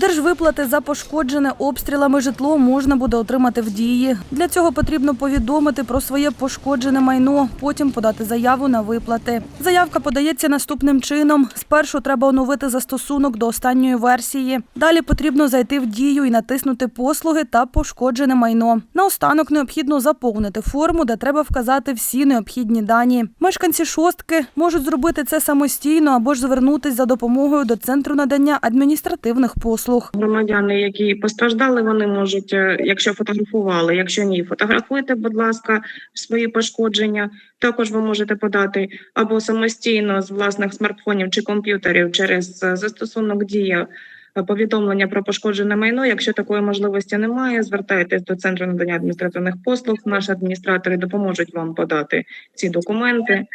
Держвиплати за пошкоджене обстрілами житло можна буде отримати в дії. Для цього потрібно повідомити про своє пошкоджене майно, потім подати заяву на виплати. Заявка подається наступним чином: спершу треба оновити застосунок до останньої версії. Далі потрібно зайти в дію і натиснути послуги та пошкоджене майно. Наостанок необхідно заповнити форму, де треба вказати всі необхідні дані. Мешканці шостки можуть зробити це самостійно або ж звернутись за допомогою до центру надання адміністративних послуг. Громадяни, які постраждали, вони можуть, е, якщо фотографували, якщо ні, фотографуйте, будь ласка, свої пошкодження. Також ви можете подати або самостійно з власних смартфонів чи комп'ютерів через е, застосунок дія. е, Повідомлення про пошкоджене майно. Якщо такої можливості немає, звертайтесь до центру надання адміністративних послуг. Наші адміністратори допоможуть вам подати ці документи.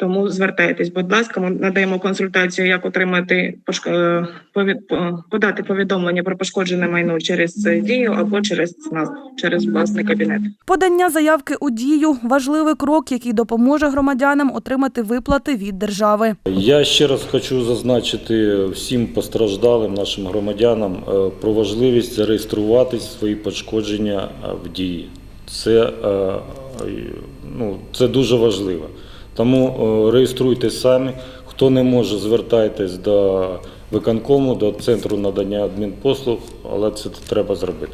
Тому звертайтесь, будь ласка, ми надаємо консультацію, як отримати пошк- е, подати повідомлення про пошкоджене майно через е, дію або через нас, через власний кабінет. Подання заявки у дію важливий крок, який допоможе громадянам отримати виплати від держави. Я ще раз хочу зазначити всім постраждалим нашим громадянам е, про важливість зареєструватись свої пошкодження в дії. Це, ну, це дуже важливо. Тому реєструйтесь самі. Хто не може, звертайтесь до виконкому, до центру надання адмінпослуг, але це треба зробити.